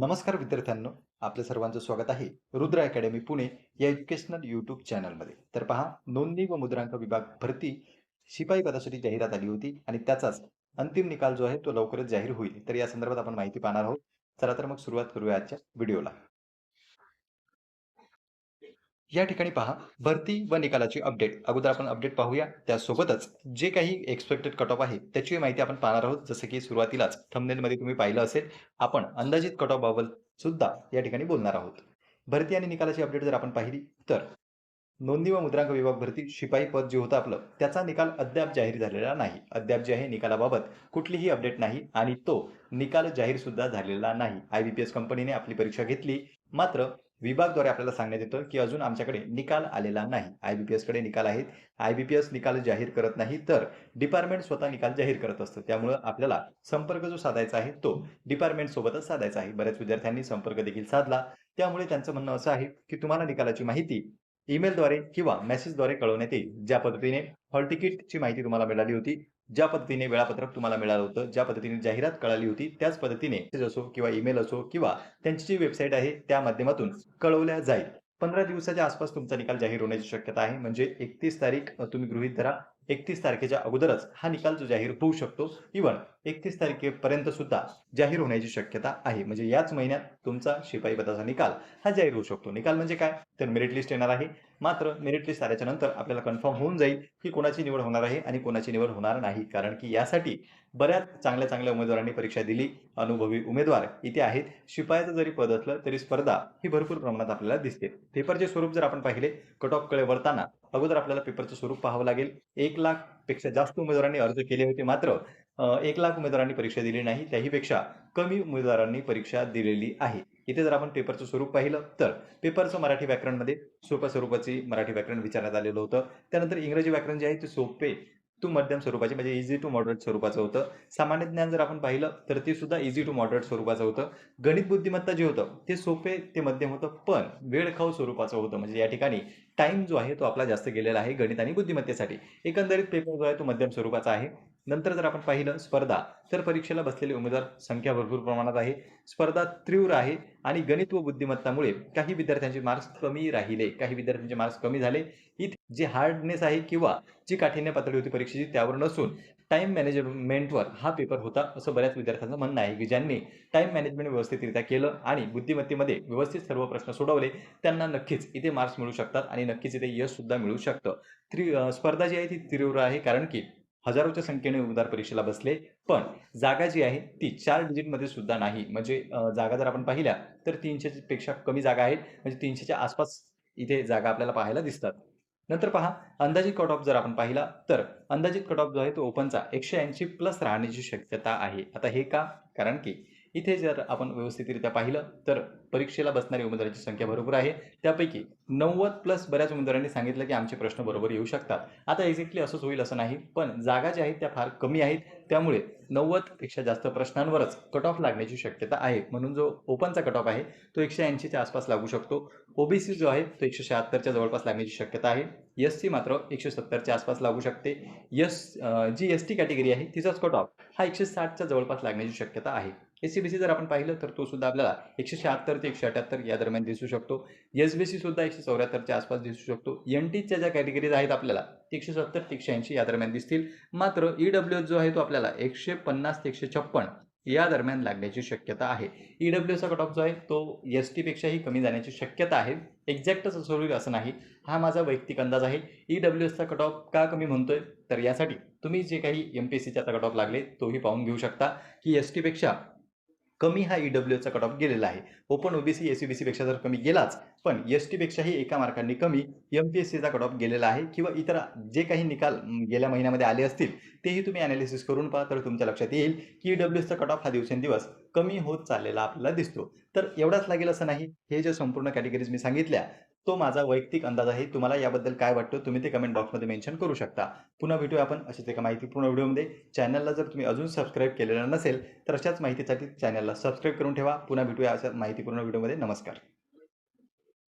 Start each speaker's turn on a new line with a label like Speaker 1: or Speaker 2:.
Speaker 1: नमस्कार विद्यार्थ्यांनो आपल्या सर्वांचं स्वागत आहे रुद्र अकॅडमी पुणे या एज्युकेशनल युट्यूब चॅनलमध्ये. तर पहा नोंदणी व मुद्रांक विभाग भरती शिपाई पदासाठी जाहिरात आली होती आणि त्याचाच अंतिम निकाल जो आहे तो लवकरच जाहीर होईल. तर या संदर्भात आपण माहिती पाहणार आहोत. चला तर मग सुरुवात करूया आजच्या व्हिडिओला. या ठिकाणी पहा भरती व निकालाची अपडेट अगोदर आपण अपडेट पाहूया. त्यासोबतच जे काही एक्सपेक्टेड कट ऑफ आहे त्याची माहिती आपण पाहणार आहोत. जसं की सुरुवातीलाच थमनेलमध्ये तुम्ही पाहिलं असेल आपण अंदाजित कट ऑफ बाबत सुद्धा या ठिकाणी बोलणार आहोत. भरती आणि निकालाची अपडेट जर आपण पाहिली तर नोंदणी व मुद्रांक विभाग भरती शिपाई पद जे होतं आपलं त्याचा निकाल अद्याप जाहीर झालेला नाही. अद्याप जे आहे निकालाबाबत कुठलीही अपडेट नाही आणि तो निकाल जाहीर सुद्धा झालेला नाही. आय बी पी एस कंपनीने आपली परीक्षा घेतली. मात्र विभागद्वारे आपल्याला सांगण्यात येतं की अजून आमच्याकडे निकाल आलेला नाही. आय बी पी एसकडे निकाल आहेत. आय बी पी एस निकाल जाहीर करत नाही तर डिपार्टमेंट स्वतः निकाल जाहीर करत असतं. त्यामुळं आपल्याला संपर्क जो साधायचा आहे तो डिपार्टमेंट सोबतच साधायचा आहे. बऱ्याच विद्यार्थ्यांनी संपर्क देखील साधला. त्यामुळे त्यांचं म्हणणं असं आहे की तुम्हाला निकालाची माहिती ईमेलद्वारे किंवा मेसेजद्वारे कळवण्यात येईल. ज्या पद्धतीने हॉल तिकीटची माहिती तुम्हाला मिळाली होती ज्या पद्धतीने वेळापत्रक तुम्हाला मिळालं होतं ज्या पद्धतीने जाहिरात कळाली होती त्याच पद्धतीने मेसेज असो किंवा ईमेल असो किंवा त्यांची जी वेबसाईट आहे त्या माध्यमातून कळवल्या जाईल. पंधरा दिवसाच्या आसपास तुमचा निकाल जाहीर होण्याची शक्यता आहे. म्हणजे एकतीस तारीख तुम्ही गृहीत धरा. एकतीस तारखेच्या अगोदरच हा निकाल जो जाहीर होऊ शकतो. इव्हन एकतीस तारखेपर्यंत सुद्धा जाहीर होण्याची शक्यता आहे. म्हणजे याच महिन्यात तुमचा शिपाई पदाचा निकाल हा जाहीर होऊ शकतो. निकाल म्हणजे काय? तर मेरिट लिस्ट येणार आहे. मात्र मेरिट लिस्ट आल्याच्यानंतर आपल्याला कन्फर्म होऊन जाईल की कोणाची निवड होणार आहे आणि कोणाची निवड होणार नाही. कारण की यासाठी बऱ्याच चांगल्या चांगल्या उमेदवारांनी परीक्षा दिली. अनुभवी उमेदवार इथे आहेत. शिपायाचं जरी पद असलं तरी स्पर्धा ही भरपूर प्रमाणात आपल्याला दिसते. पेपरचे स्वरूप जर आपण पाहिले कट ऑफकडे वळताना अगोदर आपल्याला पेपरचं स्वरूप पाहावं लागेल. एक लाखपेक्षा जास्त उमेदवारांनी अर्ज केले होते मात्र एक लाख उमेदवारांनी परीक्षा दिली नाही. त्याहीपेक्षा कमी उमेदवारांनी परीक्षा दिलेली आहे. इथे जर आपण पेपरचं स्वरूप पाहिलं तर पेपरचं मराठी व्याकरणमध्ये सोप्या स्वरूपाची मराठी व्याकरण विचारण्यात आलेलं होतं. त्यानंतर इंग्रजी व्याकरण जे आहे ते सोपे टू मध्यम स्वरूपाचे म्हणजे इझी टू मॉडरेट स्वरूपाचं होतं. सामान्य ज्ञान जर आपण पाहिलं तर ते सुद्धा इझी टू मॉडरेट स्वरूपाचं होतं. गणित बुद्धिमत्ता जे होतं ते सोपे ते मध्यम होतं पण वेळखाऊ स्वरूपाचं होतं. म्हणजे या ठिकाणी टाइम जो आहे तो आपला जास्त गेलेला आहे गणित आणि बुद्धिमत्तेसाठी. एकंदरीत पेपर जो आहे तो मध्यम स्वरूपाचा आहे. नंतर जर आपण पाहिलं स्पर्धा तर परीक्षेला बसलेले उमेदवार संख्या भरपूर प्रमाणात आहे. स्पर्धा तीव्र आहे आणि गणित व बुद्धिमत्तामुळे काही विद्यार्थ्यांचे मार्क्स कमी राहिले. काही विद्यार्थ्यांचे मार्क्स कमी झाले. इथे जे हार्डनेस आहे किंवा जी काठिण्य पातळी होती परीक्षेची त्यावर नसून टाइम मॅनेजमेंटवर हा पेपर होता असं बऱ्याच विद्यार्थ्यांचं म्हणणं आहे की ज्यांनी टाईम मॅनेजमेंट व्यवस्थितरित्या केलं आणि बुद्धिमत्तेमध्ये व्यवस्थित सर्व प्रश्न सोडवले त्यांना नक्कीच इथे मार्क्स मिळू शकतात आणि नक्कीच इथे यश सुद्धा मिळू शकतं. त्रि स्पर्धा जी आहे ती तीव्र आहे कारण की हजारोच्या संख्येने उमेदवार परीक्षेला बसले पण जागा जी आहे ती चार डिजिटमध्ये सुद्धा नाही. म्हणजे जागा जर आपण पाहिल्या तर तीनशे पेक्षा कमी जागा आहेत. म्हणजे तीनशेच्या आसपास इथे जागा आपल्याला पाहायला दिसतात. नंतर पहा अंदाजित कट ऑफ जर आपण पाहिला तर अंदाजित कट ऑफ जो आहे तो ओपनचा एकशे ऐंशी प्लस राहण्याची शक्यता आहे. आता हे का? कारण की इथे जर आपण व्यवस्थितरित्या पाहिलं तर परीक्षेला बसणारी उमेदवारांची संख्या बरोबर आहे. त्यापैकी नव्वद प्लस बऱ्याच उमेदवारांनी सांगितलं की आमचे प्रश्न बरोबर येऊ शकतात. आता एक्झॅक्टली असंच होईल असं नाही पण जागा ज्या आहेत त्या फार कमी आहेत. त्यामुळे नव्वदपेक्षा जास्त प्रश्नांवरच कट ऑफ लागण्याची शक्यता आहे. म्हणून जो ओपनचा कट ऑफ आहे तो एकशे ऐंशीच्या आसपास लागू शकतो. ओबीसी जो आहे तो एकशे शहात्तरच्या जवळपास लागण्याची शक्यता आहे. एस सी मात्र एकशे सत्तरच्या आसपास लागू शकते. Yes G S T category आहे तिचाच कट ऑफ हा एकशे साठच्या जवळपास लागण्याची शक्यता आहे. एस सी बी सी जर आपण पाहिलं तर तो सुद्धा आपल्याला एकशे शहात्तर ते एकशे अठ्याहत्तर या दरम्यान दिसू शकतो. एस बी सी सुद्धा एकशे चौऱ्याहत्तरच्या आसपास दिसू शकतो. एन टीच्या ज्या कॅटेगरीज आहेत आपल्याला ते एकशे सत्तर ते एकशे ऐंशी या दरम्यान दिसतील. मात्र ई डब्ल्यू एस जो आहे तो आपल्याला एकशे पन्नास ते एकशे छप्पन या दरम्यान लागण्याची शक्यता आहे. ई डब्ल्यू एसचा कट ऑफ जो आहे तो एस टीपेक्षाही कमी जाण्याची शक्यता आहे. एक्झॅक्टच असं होईल असं नाही. हा माझा वैयक्तिक अंदाज आहे. ई डब्ल्यू एसचा कट ऑफ का कमी म्हणतोय? तर यासाठी तुम्ही जे काही एम पी एस सीचा कट ऑफ लागले तोही पाहून घेऊ शकता की एस टीपेक्षा कमी हा ई कट ऑफ गेलेला आहे. Open OBC S C B सीपेक्षा जर कमी गेलाच पण एस टीपेक्षाही एका मार्कांनी कमी एम पी एस सीचा कट ऑफ गेलेला आहे किंवा इतर जे काही निकाल गेल्या महिन्यामध्ये आले असतील तेही तुम्ही अनालिसिस करून पहा तर तुमच्या लक्षात येईल की ई डब्ल्यू एसचा कट ऑफ हा दिवसेंदिवस कमी होत चाललेला आपल्याला दिसतो. तर एवढाच लागेल असं नाही. हे जे संपूर्ण कॅटेगरीज मी सांगितल्या तो माझा वैयक्तिक अंदाज आहे. तुम्हाला याबद्दल काय वाटतं तुम्ही ते कमेंट बॉक्समध्ये मेन्शन करू शकता. पुन्हा भेटूया आपण अशीच एका माहितीपूर्ण व्हिडिओमध्ये. चॅनलला जर तुम्ही अजून सबस्क्राईब केलेलं नसेल तर अशाच माहितीसाठी चॅनलला सबस्क्राईब करून ठेवा. पुन्हा भेटूया अशा माहितीपूर्ण व्हिडिओमध्ये. नमस्कार.